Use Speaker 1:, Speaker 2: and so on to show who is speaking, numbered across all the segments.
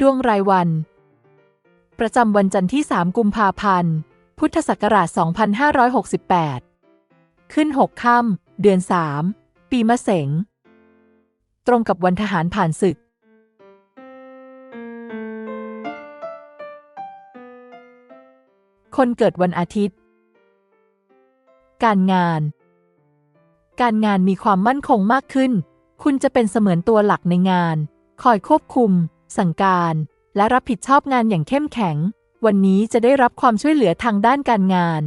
Speaker 1: ดวงรายวัน ประจำวันจันทร์ที่ 3 กุมภาพันธ์ พุทธศักราช 2568 ขึ้น 6 ค่ำเดือน 3 ปีมะเสง ตรงกับวันทหารผ่านศึก คนเกิดวันอาทิตย์ การงาน การงานมีความมั่นคงมากขึ้น คุณจะเป็นเสมือนตัวหลักในงาน คอยควบคุม สั่งการ และรับผิดชอบงานอย่างเข้มแข็ง วันนี้จะได้รับความช่วยเหลือทางด้านการงาน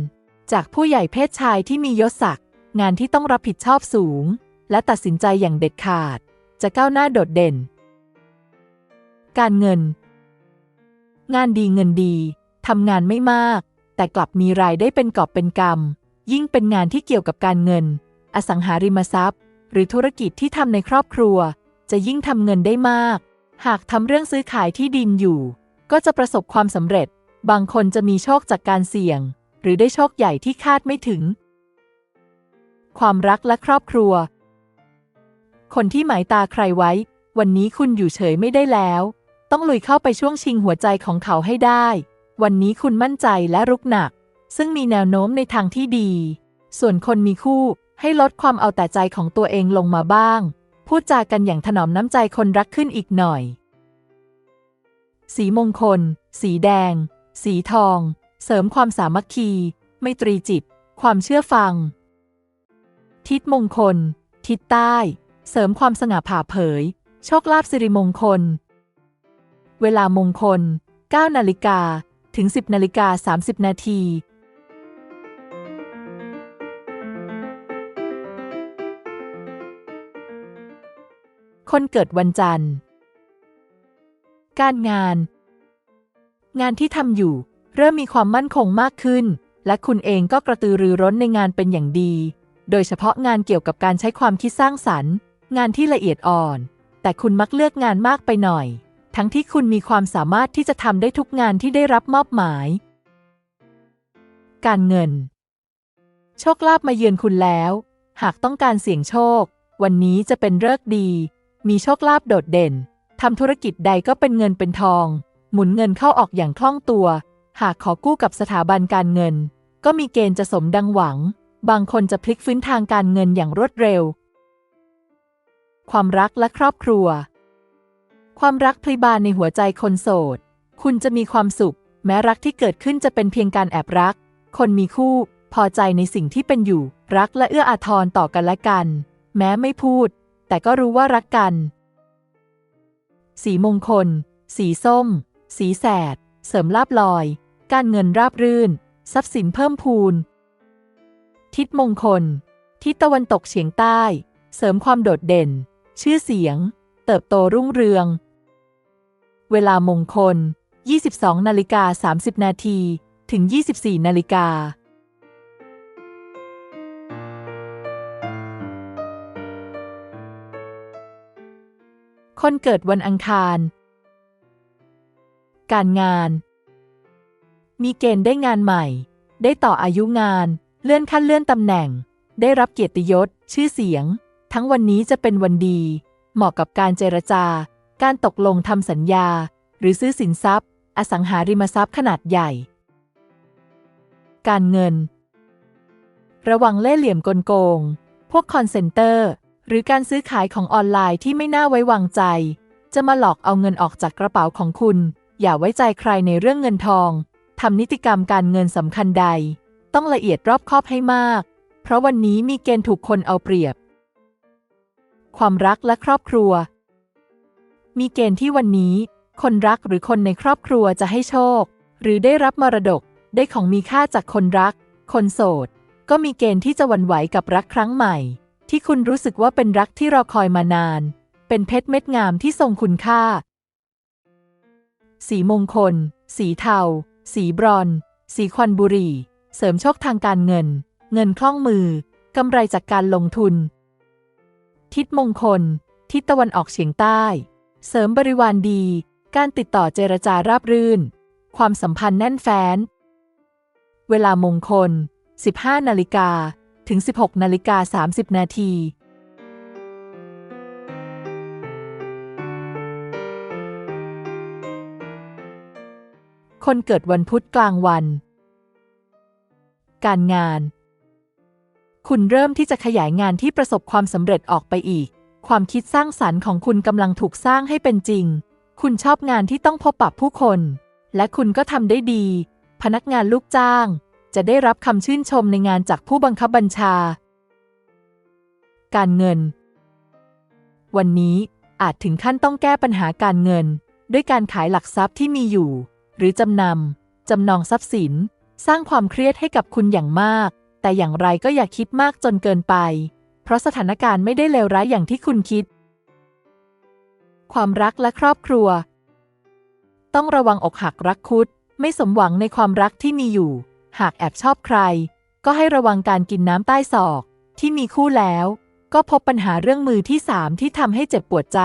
Speaker 1: จากผู้ใหญ่เพศชายที่มียศศักดิ์งานที่ต้องรับผิดชอบสูง และตัดสินใจอย่างเด็ดขาด จะก้าวหน้าโดดเด่น การเงิน งานดีเงินดีทำงานไม่มาก แต่กลับมีรายได้เป็นกอบเป็นกำยิ่งเป็นงานที่เกี่ยวกับการเงิน อสังหาริมทรัพย์ หรือธุรกิจที่ทำในครอบครัว จะยิ่งทำเงินได้มาก หากทำเรื่องซื้อขายที่ดินอยู่ ก็จะประสบความสำเร็จ บางคนจะมีโชคจากการเสี่ยง หรือได้โชคใหญ่ที่คาดไม่ถึง ความรักและครอบครัว คนที่หมายตาใครไว้ วันนี้คุณอยู่เฉยไม่ได้แล้ว ต้องลุยเข้าไปช่วงชิงหัวใจของเขาให้ได้ วันนี้คุณมั่นใจและรุกหนัก ซึ่งมีแนวโน้มในทางที่ดี ส่วนคนมีคู่ให้ลดความเอาแต่ใจของตัวเองลงมาบ้าง พูดจากันอย่างถนอมน้ำใจคนรักขึ้นอีกหน่อย สีมงคล สีแดง สีทอง เสริมความสามัคคี ไมตรีจิต ความเชื่อฟัง ทิศมงคล ทิศใต้ เสริมความสง่าผ่าเผย โชคลาภสิริมงคล เวลามงคล9นาฬิกาถึง 10นาฬิกา30นาที คนเกิดวันจันทร์ การงาน งานที่ทำอยู่ เริ่มมีความมั่นคงมากขึ้น และคุณเองก็กระตือรือร้นในงานเป็นอย่างดี โดยเฉพาะงานเกี่ยวกับการใช้ความคิดสร้างสรรค์ งานที่ละเอียดอ่อน แต่คุณมักเลือกงานมากไปหน่อย ทั้งที่คุณมีความสามารถที่จะทำได้ทุกงานที่ได้รับมอบหมาย การเงิน โชคลาภมาเยือนคุณแล้ว หากต้องการเสี่ยงโชค วันนี้จะเป็นเลิกดี มีโชคลาภโดดเด่น ทำธุรกิจใดก็เป็นเงินเป็นทอง หมุนเงินเข้าออกอย่างคล่องตัว หากขอกู้กับสถาบันการเงิน ก็มีเกณฑ์จะสมดังหวัง บางคนจะพลิกฟื้นทางการเงินอย่างรวดเร็ว ความรักและครอบครัว ความรักพลิบานในหัวใจคนโสด คุณจะมีความสุข แม้รักที่เกิดขึ้นจะเป็นเพียงการแอบรัก คนมีคู่ พอใจในสิ่งที่เป็นอยู่ รักและเอื้ออาทรต่อกันและกัน แม้ไม่พูด แต่ก็รู้ว่ารักกัน สีมงคล สีส้ม สีแสด เสริมลาบลอย การเงินราบรื่น ทรัพย์สินเพิ่มพูน ทิศมงคล ทิศตะวันตกเฉียงใต้ เสริมความโดดเด่น ชื่อเสียง เติบโตรุ่งเรือง เวลามงคล 22นาฬิกา30 นาที ถึง 24นาฬิกา คนเกิดวันอังคาร การงาน มีเกณฑ์ได้งานใหม่ ได้ต่ออายุงาน เลื่อนขั้นเลื่อนตำแหน่ง ได้รับเกียรติยศ ชื่อเสียง ทั้งวันนี้จะเป็นวันดี เหมาะกับการเจรจา การตกลงทำสัญญา หรือซื้อสินทรัพย์ อสังหาริมทรัพย์ขนาดใหญ่ การเงิน ระวังเล่ห์เหลี่ยมกลโกง พวกคอนเซนเตอร์ หรือการซื้อขายของออนไลน์ที่ไม่น่าไว้วางใจ จะมาหลอกเอาเงินออกจากกระเป๋าของคุณ อย่าไว้ใจใครในเรื่องเงินทองทำนิติกรรมการเงินสำคัญใด ต้องละเอียดรอบคอบให้มาก เพราะวันนี้มีเกณฑ์ถูกคนเอาเปรียบ ความรักและครอบครัว มีเกณฑ์ที่วันนี้ คนรักหรือคนในครอบครัวจะให้โชค หรือได้รับมรดกได้ของมีค่าจากคนรัก คนโสด ก็มีเกณฑ์ที่จะหวั่นไหวกับรักครั้งใหม่ ที่คุณรู้สึกว่าเป็นรักที่รอคอยมานาน เป็นเพชรเม็ดงามที่ทรงคุณค่า สีมงคล สีเทา สีบรอน สีควันบุรี เสริมโชคทางการเงิน เงินคล่องมือกำไรจากการลงทุน ทิศมงคล ทิศตะวันออกเฉียงใต้ เสริมบริวารดี การติดต่อเจรจาราบรื่น ความสัมพันธ์แน่นแฟ้น เวลามงคล 15 นาฬิกา ถึง 16นาฬิกา30 นาทีคนเกิดวันพุธกลางวัน การงาน คุณเริ่มที่จะขยายงานที่ประสบความสำเร็จออกไปอีก ความคิดสร้างสรรค์ของคุณกำลังถูกสร้างให้เป็นจริง คุณชอบงานที่ต้องพบปะผู้คน และคุณก็ทำได้ดี พนักงานลูกจ้าง จะได้รับคำชื่นชมในงานจากผู้บังคับบัญชา การเงิน วันนี้อาจถึงขั้นต้องแก้ปัญหาการเงิน ด้วยการขายหลักทรัพย์ที่มีอยู่ หรือจำนำจำนองทรัพย์สิน สร้างความเครียดให้กับคุณอย่างมาก แต่อย่างไรก็อย่าคิดมากจนเกินไป เพราะสถานการณ์ไม่ได้เลวร้ายอย่างที่คุณคิด ความรักและครอบครัว ต้องระวังอกหักรักคุด ไม่สมหวังในความรักที่มีอยู่ หากแอบชอบใคร ก็ให้ระวังการกินน้ำใต้ศอก ที่มีคู่แล้ว ก็พบปัญหาเรื่องมือที่สามที่ทำให้เจ็บปวดใจ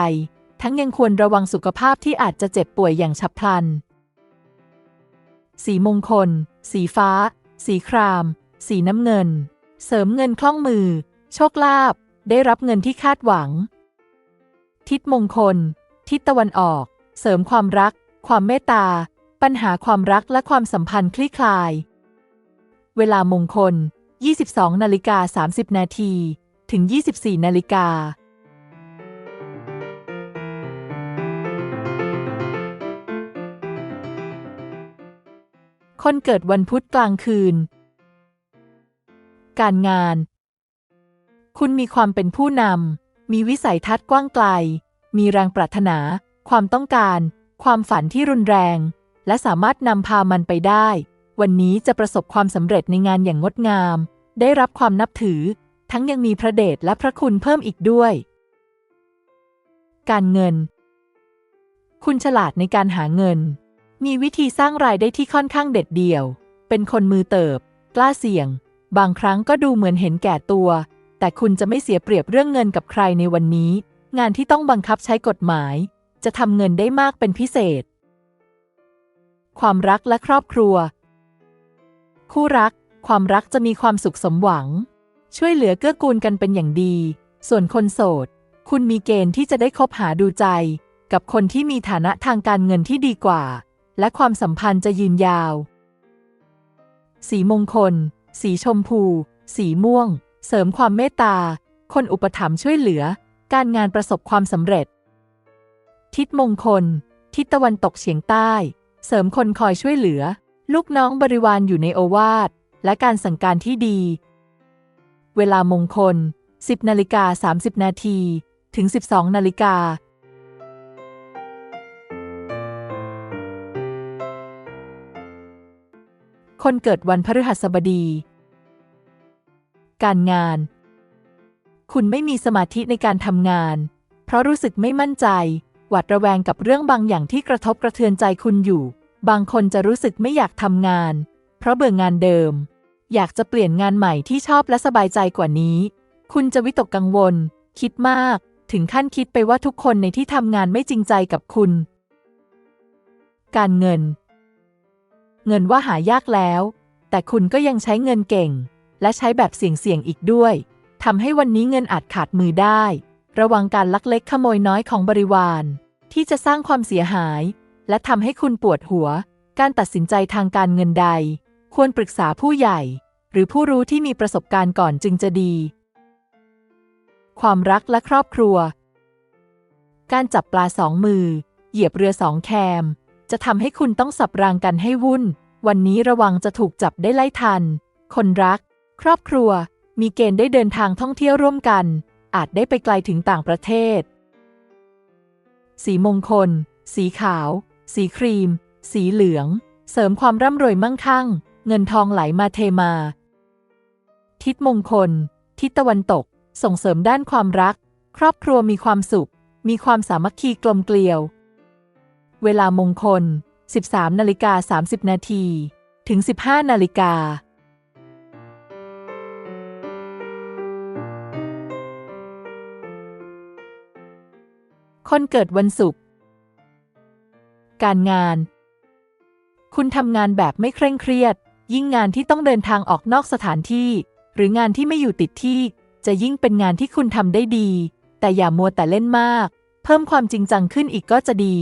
Speaker 1: ทั้งยังควรระวังสุขภาพที่อาจจะเจ็บป่วยอย่างฉับพลัน สีมงคล สีฟ้า สีคราม สีน้ำเงิน เสริมเงินคล่องมือ โชคลาภได้รับเงินที่คาดหวัง ทิศมงคล ทิศตะวันออก เสริมความรัก ความเมตตา ปัญหาความรักและความสัมพันธ์คลี่คลาย เวลามงคล 22นาฬิกา30 นาที ถึง 24นาฬิกาคนเกิดวันพุธกลางคืน การงาน คุณมีความเป็นผู้นำ มีวิสัยทัศน์กว้างไกล มีแรงปรารถนา ความต้องการ ความฝันที่รุนแรง และสามารถนำพามันไปได้ วันนี้จะประสบความสำเร็จในงานอย่างงดงาม ได้รับความนับถือ ทั้งยังมีพระเดชและพระคุณเพิ่มอีกด้วย การเงิน คุณฉลาดในการหาเงิน มีวิธีสร้างรายได้ที่ค่อนข้างเด็ดเดี่ยว เป็นคนมือเติบ กล้าเสี่ยง บางครั้งก็ดูเหมือนเห็นแก่ตัว แต่คุณจะไม่เสียเปรียบเรื่องเงินกับใครในวันนี้ งานที่ต้องบังคับใช้กฎหมาย จะทำเงินได้มากเป็นพิเศษ ความรักและครอบครัว คู่รัก ความรักจะมีความสุขสมหวัง ช่วยเหลือเกื้อกูลกันเป็นอย่างดี ส่วนคนโสด คุณมีเกณฑ์ที่จะได้คบหาดูใจ กับคนที่มีฐานะทางการเงินที่ดีกว่า และความสัมพันธ์จะยืนยาว สีมงคล สีชมพู สีม่วง เสริมความเมตตา คนอุปถัมภ์ช่วยเหลือ การงานประสบความสำเร็จ ทิศมงคล ทิศตะวันตกเฉียงใต้ เสริมคนคอยช่วยเหลือ ลูกน้องบริวารอยู่ในโอวาทและการสั่งการที่ดี เวลามงคล 10นาฬิกา30 นาทีถึง 12นาฬิกา คนเกิดวันพฤหัสบดี การงาน คุณไม่มีสมาธิในการทำงาน เพราะรู้สึกไม่มั่นใจ หวาดระแวงกับเรื่องบางอย่างที่กระทบกระเทือนใจคุณอยู่ บางคนจะรู้สึกไม่อยากทำงาน เพราะเบื่องานเดิม อยากจะเปลี่ยนงานใหม่ที่ชอบและสบายใจกว่านี้ คุณจะวิตกกังวล คิดมาก ถึงขั้นคิดไปว่าทุกคนในที่ทำงานไม่จริงใจกับคุณ การเงิน เงินว่าหายากแล้ว แต่คุณก็ยังใช้เงินเก่ง และใช้แบบเสี่ยงๆอีกด้วยทำให้วันนี้เงินอาจขาดมือได้ ระวังการลักเล็กขโมยน้อยของบริวาร ที่จะสร้างความเสียหาย และทำให้คุณปวดหัว การตัดสินใจทางการเงินใด ควรปรึกษาผู้ใหญ่ หรือผู้รู้ที่มีประสบการณ์ก่อนจึงจะดี ความรักและครอบครัว การจับปลาสองมือ เหยียบเรือสองแคม จะทำให้คุณต้องสับรางกันให้วุ่น วันนี้ระวังจะถูกจับได้ไล่ทัน คนรัก ครอบครัว มีเกณฑ์ได้เดินทางท่องเที่ยวร่วมกัน อาจได้ไปไกลถึงต่างประเทศ สีมงคล สีขาว สีครีม สีเหลือง เสริมความร่ำรวยมั่งคั่ง เงินทองไหลมาเทมา ทิศมงคล ทิศตะวันตก ส่งเสริมด้านความรัก ครอบครัวมีความสุข มีความสามัคคีกลมเกลียว เวลามงคล 13นาฬิกา30 นาที ถึง 15นาฬิกาคนเกิดวันศุกร์ การงาน คุณทำงานแบบไม่เคร่งเครียด ยิ่งงานที่ต้องเดินทางออกนอกสถานที่ หรืองานที่ไม่อยู่ติดที่ จะยิ่งเป็นงานที่คุณทำได้ดี แต่อย่ามัวแต่เล่นมาก เพิ่มความจริงจังขึ้นอีกก็จะดี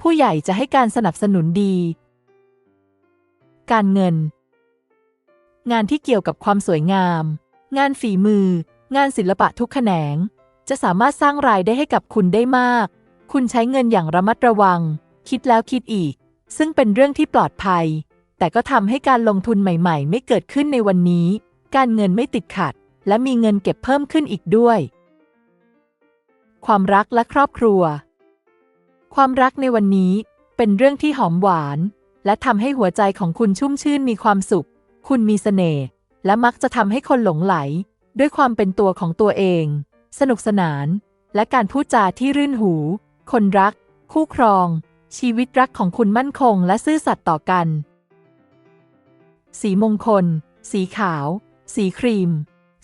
Speaker 1: ผู้ใหญ่จะให้การสนับสนุนดี การเงิน งานที่เกี่ยวกับความสวยงาม งานฝีมือ งานศิลปะทุกแขนง จะสามารถสร้างรายได้ให้กับคุณได้มากคุณใช้เงินอย่างระมัดระวัง คิดแล้วคิดอีก ซึ่งเป็นเรื่องที่ปลอดภัย แต่ก็ทำให้การลงทุนใหม่ ๆ ไม่เกิดขึ้นในวันนี้ การเงินไม่ติดขัด และมีเงินเก็บเพิ่มขึ้นอีกด้วย ความรักและครอบครัว ความรักในวันนี้เป็นเรื่องที่หอมหวาน และทำให้หัวใจของคุณชุ่มชื่นมีความสุข คุณมีเสน่ห์และมักจะทำให้คนหลงไหล ด้วยความเป็นตัวของตัวเอง สนุกสนาน และการพูดจาที่รื่นหู คนรัก คู่ครอง ชีวิตรักของคุณมั่นคงและซื่อสัตย์ต่อกัน สีมงคล สีขาว สีครีม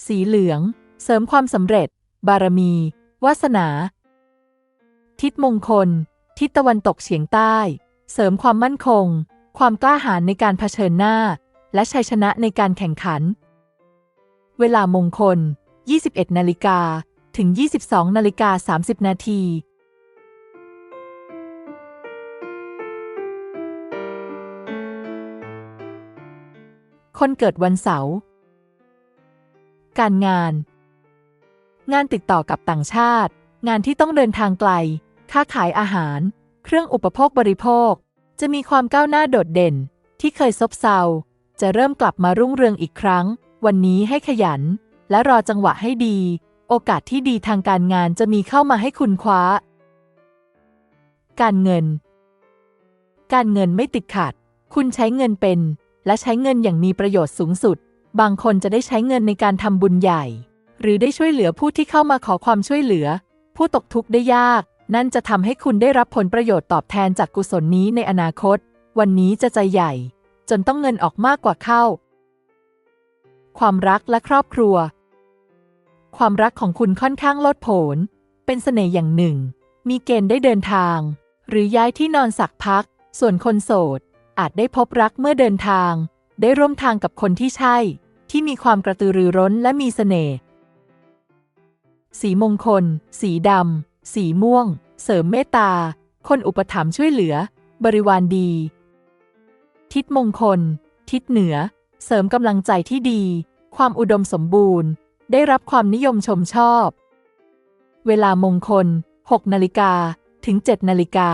Speaker 1: สีเหลือง เสริมความสำเร็จ บารมี วาสนา ทิศมงคล ทิศตะวันตกเฉียงใต้ เสริมความมั่นคง ความกล้าหาญในการเผชิญหน้า และชัยชนะในการแข่งขัน เวลามงคล 21 นาฬิกา ถึง 22 นาฬิกา 30 นาที คนเกิดวันเสาร์ การงาน งานติดต่อกับต่างชาติ งานที่ต้องเดินทางไกล ค้าขายอาหาร เครื่องอุปโภคบริโภค จะมีความก้าวหน้าโดดเด่น ที่เคยซบเซา จะเริ่มกลับมารุ่งเรืองอีกครั้ง วันนี้ให้ขยัน และรอจังหวะให้ดี โอกาสที่ดีทางการงานจะมีเข้ามาให้คุณคว้า การเงิน การเงินไม่ติดขัด คุณใช้เงินเป็น และใช้เงินอย่างมีประโยชน์สูงสุด บางคนจะได้ใช้เงินในการทำบุญใหญ่ หรือได้ช่วยเหลือผู้ที่เข้ามาขอความช่วยเหลือ ผู้ตกทุกข์ได้ยาก นั่นจะทำให้คุณได้รับผลประโยชน์ตอบแทนจากกุศลนี้ในอนาคต วันนี้จะใจใหญ่ จนต้องเงินออกมากกว่าเข้า ความรักและครอบครัว ความรักของคุณค่อนข้างลดผล เป็นเสน่ห์อย่างหนึ่ง มีเกณฑ์ได้เดินทาง หรือย้ายที่นอนสักพัก ส่วนคนโสด อาจได้พบรักเมื่อเดินทาง ได้ร่วมทางกับคนที่ใช่ ที่มีความกระตือรือร้นและมีเสน่ห์ สีมงคล สีดำ สีม่วง เสริมเมตตา คนอุปถัมภ์ช่วยเหลือ บริวารดี ทิศมงคล ทิศเหนือ เสริมกำลังใจที่ดี ความอุดมสมบูรณ์ ได้รับความนิยมชมชอบ เวลามงคล 6 นาฬิกา ถึง 7 นาฬิกา